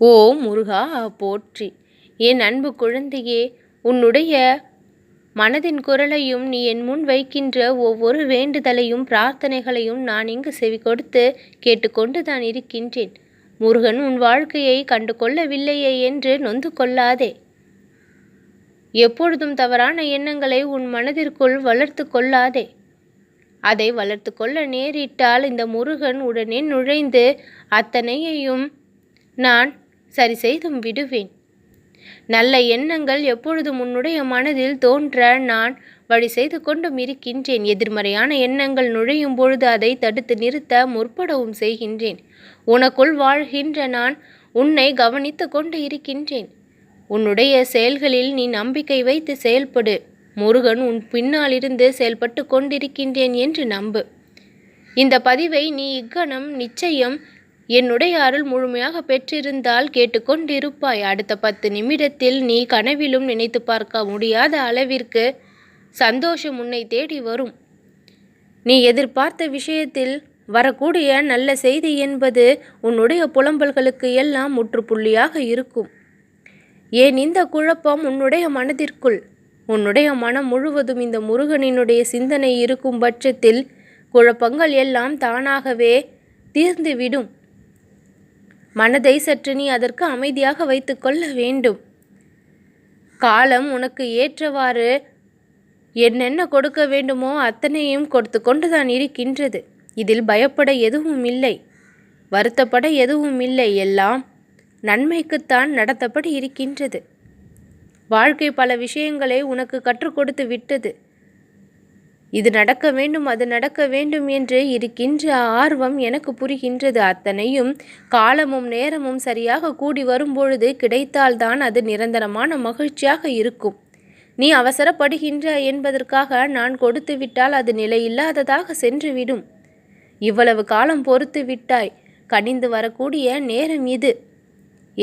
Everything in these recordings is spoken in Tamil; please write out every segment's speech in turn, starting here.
ஓ முருகா போற்றி. என் அன்பு குழந்தையே உன்னுடைய மனதின் குரலையும் நீ என் முன் வைக்கின்ற ஒவ்வொரு வேண்டுதலையும் பிரார்த்தனைகளையும் நான் இங்கு செவி கொடுத்து கேட்டுக்கொண்டு தான் இருக்கின்றேன். முருகன் உன் வாழ்க்கையை கண்டு கொள்ளவில்லையே என்று நொந்து கொள்ளாதே எப்பொழுதும் தவறான எண்ணங்களை உன் மனதிற்குள் வளர்த்து கொள்ளாதே. அதை வளர்த்து கொள்ள நேரிட்டால் இந்த முருகன் உடனே நுழைந்து அத்தனையையும் நான் சரி செய்தும் விடுவேன். நல்ல எண்ணங்கள் எப்பொழுதும் உன்னுடைய மனதில் தோன்ற நான் வழி செய்து கொண்டும் இருக்கின்றேன். எதிர்மறையான எண்ணங்கள் நுழையும் பொழுது அதை தடுத்து நிறுத்த முற்படவும் செய்கின்றேன். உனக்குள் வாழ்கின்ற நான் உன்னை கவனித்து கொண்டு இருக்கின்றேன். உன்னுடைய செயல்களில் நீ நம்பிக்கை வைத்து செயல்படு. முருகன் உன் பின்னாலிருந்து செயல்பட்டு கொண்டிருக்கின்றேன் என்று நம்பு. இந்த பதிவை நீ இக்கணம் நிச்சயம் என்னுடைய அருள் முழுமையாக பெற்றிருந்தால் கேட்டுக்கொண்டிருப்பாய். அடுத்த பத்து நிமிடத்தில் நீ கனவிலும் நினைத்து பார்க்க முடியாத அளவிற்கு சந்தோஷம் உன்னை தேடி வரும். நீ எதிர்பார்த்த விஷயத்தில் வரக்கூடிய நல்ல செய்தி என்பது உன்னுடைய புலம்பல்களுக்கு எல்லாம் முற்றுப்புள்ளியாக இருக்கும். ஏன் இந்த குழப்பம் உன்னுடைய மனதிற்குள் உன்னுடைய மனம் முழுவதும் இந்த முருகனினுடைய சிந்தனை இருக்கும் பட்சத்தில் குழப்பங்கள் எல்லாம் தானாகவே தீர்ந்துவிடும். மனதை சற்று நீ அதற்கு அமைதியாக வைத்துக்கொள்ள வேண்டும். காலம் உனக்கு ஏற்றவாறு என்னென்ன கொடுக்க வேண்டுமோ அத்தனையும் கொடுத்து கொண்டுதான் இருக்கின்றது. இதில் பயப்பட எதுவும் இல்லை. வருத்தப்பட எதுவும் இல்லை. எல்லாம் நன்மைக்குத்தான் நடத்தப்படி இருக்கின்றது. வாழ்க்கை பல விஷயங்களை உனக்கு கற்றுக் கொடுத்து விட்டது. இது நடக்க வேண்டும் அது நடக்க வேண்டும் என்று இருக்கின்ற ஆர்வம் எனக்கு புரிகின்றது. அத்தனையும் காலமும் நேரமும் சரியாக கூடி வரும்பொழுது கிடைத்தால்தான் அது நிரந்தரமான மகிழ்ச்சியாக இருக்கும். நீ அவசரப்படுகின்ற என்பதற்காக நான் கொடுத்து விட்டால் அது நிலையில்லாததாக சென்றுவிடும். இவ்வளவு காலம் பொறுத்து விட்டாய். கனிந்து வரக்கூடிய நேரம் இது.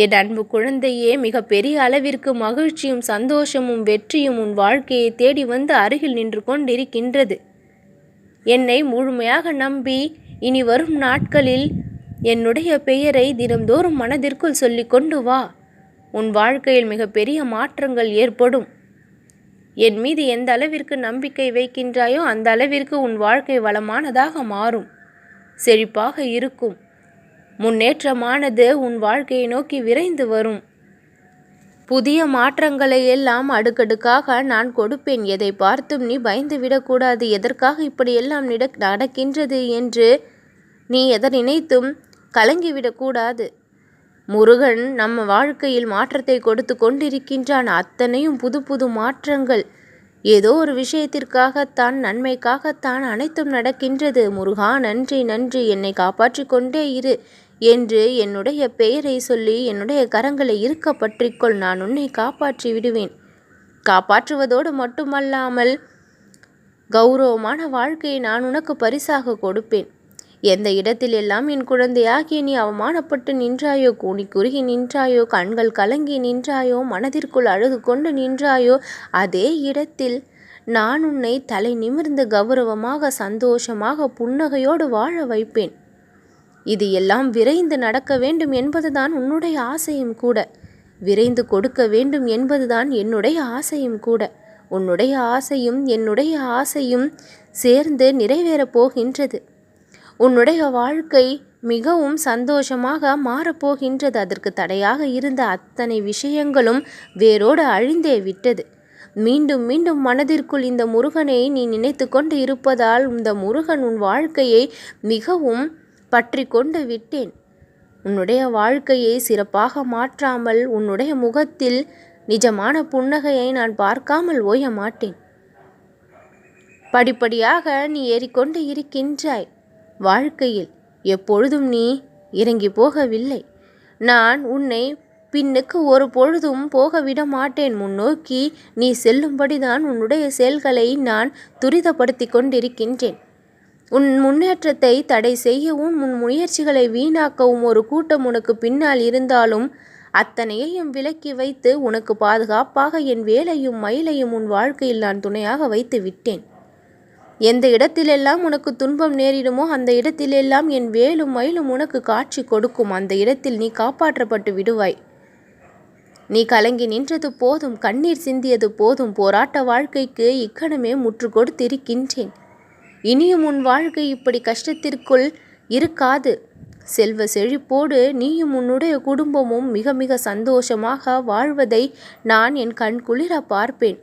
என் அன்பு குழந்தையே மிக பெரிய அளவிற்கு மகிழ்ச்சியும் சந்தோஷமும் வெற்றியும் உன் வாழ்க்கையை தேடி வந்து அருகில் நின்று கொண்டிருக்கின்றது. என்னை முழுமையாக நம்பி இனி வரும் நாட்களில் என்னுடைய பெயரை தினம்தோறும் மனதிற்குள் சொல்லி கொண்டு வா. உன் வாழ்க்கையில் மிகப்பெரிய மாற்றங்கள் ஏற்படும். என் மீது எந்த அளவிற்கு நம்பிக்கை வைக்கின்றாயோ அந்த அளவிற்கு உன் வாழ்க்கை வளமானதாக மாறும். செழிப்பாக இருக்கும். முன்னேற்றமானது உன் வாழ்க்கையை நோக்கி விரைந்து வரும். புதிய மாற்றங்களை எல்லாம் அடுக்கடுக்காக நான் கொடுப்பேன். எதை பார்த்தும் நீ பயந்து விடக்கூடாது. எதற்காக இப்படியெல்லாம் நடக்கின்றது என்று நீ எதை நினைத்தும் கலங்கிவிடக்கூடாது முருகன் நம்ம வாழ்க்கையில் மாற்றத்தை கொடுத்து கொண்டிருக்கின்றான். அத்தனையும் புது புது மாற்றங்கள். ஏதோ ஒரு விஷயத்திற்காகத்தான் நன்மைக்காகத்தான் அனைத்தும் நடக்கின்றது. முருகா நன்றி நன்றி. என்னை காப்பாற்றி கொண்டே இரு. என்று என்னுடைய பெயரை சொல்லி என்னுடைய கரங்களை இருக்க பற்றிக்கொள் நான் உன்னை காப்பாற்றி விடுவேன். காப்பாற்றுவதோடு மட்டுமல்லாமல் கௌரவமான வாழ்க்கையை நான் உனக்கு பரிசாக கொடுப்பேன். எந்த இடத்திலெல்லாம் என் குழந்தையாகிய நீ அவமானப்பட்டு நின்றாயோ கூணி குறுகி நின்றாயோ கண்கள் கலங்கி நின்றாயோ மனதிற்குள் அழுது கொண்டு நின்றாயோ அதே இடத்தில் நான் உன்னை தலை நிமிர்ந்து கௌரவமாக சந்தோஷமாக புன்னகையோடு வாழ வைப்பேன். இது எல்லாம் விரைந்து நடக்க வேண்டும் என்பதுதான் உன்னுடைய ஆசையும் கூட. விரைந்து கொடுக்க வேண்டும் என்பதுதான் என்னுடைய ஆசையும் கூட. உன்னுடைய ஆசையும் என்னுடைய ஆசையும் சேர்ந்து நிறைவேறப் போகின்றது. உன்னுடைய வாழ்க்கை மிகவும் சந்தோஷமாக மாறப்போகின்றது அதற்கு தடையாக இருந்த அத்தனை விஷயங்களும் வேரோடு அழிந்தே விட்டது. மீண்டும் மீண்டும் மனதிற்குள் இந்த முருகனை நீ நினைத்து கொண்டு இருப்பதால் இந்த முருகன் உன் வாழ்க்கையை மிகவும் பற்றி கொண்டு விட்டேன். உன்னுடைய வாழ்க்கையை சிறப்பாக மாற்றாமல் உன்னுடைய முகத்தில் நிஜமான புன்னகையை நான் பார்க்காமல் ஓய மாட்டேன். படிப்படியாக நீ ஏறிக்கொண்டு இருக்கின்றாய். வாழ்க்கையில் எப்பொழுதும் நீ இறங்கி போகவில்லை. நான் உன்னை பின்னுக்கு ஒரு பொழுதும் போகவிட மாட்டேன். முன்னோக்கி நீ செல்லும்படிதான் உன்னுடைய செயல்களை நான் துரிதப்படுத்தி கொண்டிருக்கின்றேன். உன் முன்னேற்றத்தை தடை செய்யவும் உன் முயற்சிகளை வீணாக்கவும் ஒரு கூட்டம் உனக்கு பின்னால் இருந்தாலும் அத்தனையையும் விலக்கி வைத்து உனக்கு பாதுகாப்பாக என் வேலையும் மயிலையும் உன் வாழ்க்கையில் நான் துணையாக வைத்து விட்டேன். எந்த இடத்திலெல்லாம் உனக்கு துன்பம் நேரிடுமோ அந்த இடத்திலெல்லாம் என் வேலும் மயிலும் உனக்கு காட்சி கொடுக்கும். அந்த இடத்தில் நீ காப்பாற்றப்பட்டு விடுவாய். நீ கலங்கி நின்றது போதும் கண்ணீர் சிந்தியது போதும் போராட்ட வாழ்க்கைக்கு இக்கணமே முற்று கொடுத்திருக்கின்றேன். இனியும் உன் வாழ்க்கை இப்படி கஷ்டத்திற்குள் இருக்காது. செல்வ செழிப்போடு நீயும் உன்னுடைய குடும்பமும் மிக மிக சந்தோஷமாக வாழ்வதை நான் என் கண் குளிர பார்ப்பேன்.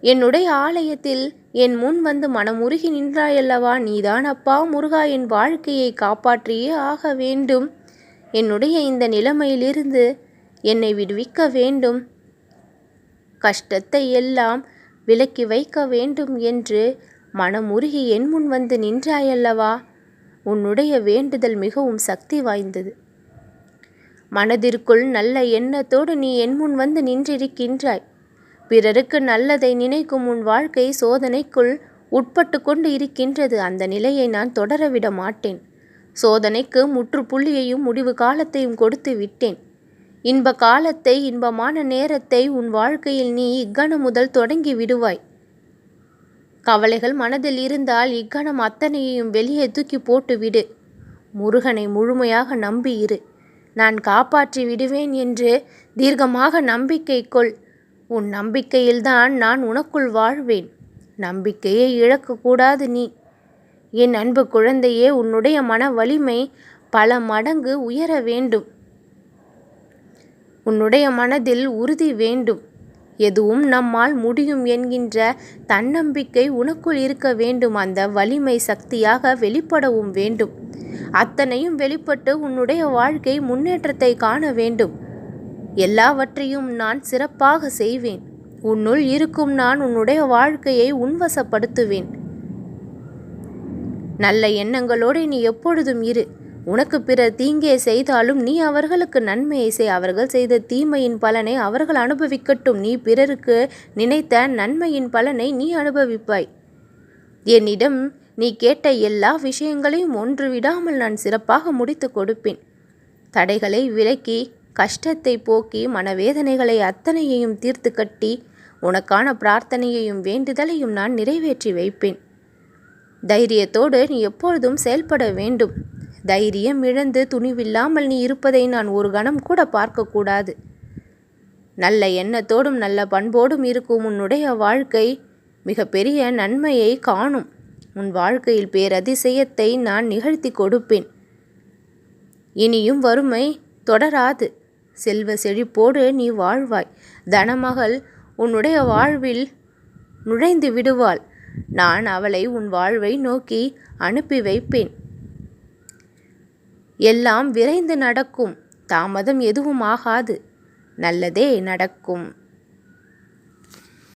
என்னுடைய ஆலயத்தில் என் முன் வந்து மனமுருகி நின்றாயல்லவா? நீதான் அப்பா முருகா என் வாழ்க்கையை காப்பாற்றியே ஆக வேண்டும். என்னுடைய இந்த நிலைமையிலிருந்து என்னை விடுவிக்க வேண்டும். கஷ்டத்தை எல்லாம் விலக்கி வைக்க வேண்டும் என்று மனமுருகி என் முன் வந்து நின்றாயல்லவா? உன்னுடைய வேண்டுதல் மிகவும் சக்தி வாய்ந்தது. மனதிற்குள் நல்ல எண்ணத்தோடு நீ என் முன் வந்து நின்றிருக்கின்றாய். பிறருக்கு நல்லதை நினைக்கும் உன் வாழ்க்கை சோதனைக்குள் உட்பட்டு கொண்டு இருக்கின்றது. அந்த நிலையை நான் தொடரவிட மாட்டேன். சோதனைக்கு முற்றுப்புள்ளியையும் முடிவு காலத்தையும் கொடுத்து விட்டேன். இன்ப காலத்தை இன்பமான நேரத்தை உன் வாழ்க்கையில் நீ இக்கணம் முதல் தொடங்கி விடுவாய். கவலைகள் மனதில் இருந்தால் இக்கணம் அத்தனையையும் வெளியே தூக்கி போட்டுவிடு முருகனை முழுமையாக நம்பி இரு. நான் காப்பாற்றி விடுவேன் என்று தீர்க்கமாக நம்பிக்கை கொள். உன் நம்பிக்கையில்தான் நான் உனக்குள் வாழ்வேன். நம்பிக்கையை இழக்கக்கூடாது நீ. என் அன்பு குழந்தையே உன்னுடைய மன வலிமை பல மடங்கு உயர வேண்டும். உன்னுடைய மனதில் உறுதி வேண்டும். எதுவும் நம்மால் முடியும் என்கின்ற தன்னம்பிக்கை உனக்குள் இருக்க வேண்டும். அந்த வலிமை சக்தியாக வெளிப்படவும் வேண்டும். அத்தனையும் வெளிப்பட்டு உன்னுடைய வாழ்க்கை முன்னேற்றத்தை காண வேண்டும். எல்லாவற்றையும் நான் சிறப்பாக செய்வேன். உன்னுள் இருக்கும் நான் உன்னுடைய வாழ்க்கையை உன்வசப்படுத்துவேன். நல்ல எண்ணங்களோடு நீ எப்பொழுதும் இரு. உனக்கு பிறர் தீங்கே செய்தாலும் நீ அவர்களுக்கு நன்மையை செய். அவர்கள் செய்த தீமையின் பலனை அவர்கள் அனுபவிக்கட்டும். நீ பிறருக்கு நினைத்த நன்மையின் பலனை நீ அனுபவிப்பாய். என்னிடம் நீ கேட்ட எல்லா விஷயங்களையும் ஒன்று விடாமல் நான் சிறப்பாக முடித்து கொடுப்பேன். தடைகளை விலக்கி கஷ்டத்தை போக்கி மனவேதனைகளை அத்தனையையும் தீர்த்து கட்டி உனக்கான பிரார்த்தனையையும் வேண்டுதலையும் நான் நிறைவேற்றி வைப்பேன். தைரியத்தோடு நீ எப்பொழுதும் செயல்பட வேண்டும். தைரியம் இழந்து துணிவில்லாமல் நீ இருப்பதை நான் ஒரு கணம் கூட பார்க்கக்கூடாது. நல்ல எண்ணத்தோடும் நல்ல பண்போடும் இருக்கும் உன்னுடைய வாழ்க்கை மிகப்பெரிய நன்மையை காணும். உன் வாழ்க்கையில் பேரதிசயத்தை நான் நிகழ்த்தி கொடுப்பேன். இனியும் வறுமை தொடராது. செல்வ செழிப்போடு நீ வாழ்வாய். தனமகள் உன்னுடைய வாழ்வில் நுழைந்து விடுவாள். நான் அவளை உன் வாழ்வை நோக்கி அனுப்பி வைப்பேன். எல்லாம் விரைந்து நடக்கும். தாமதம் எதுவும் ஆகாது. நல்லதே நடக்கும்.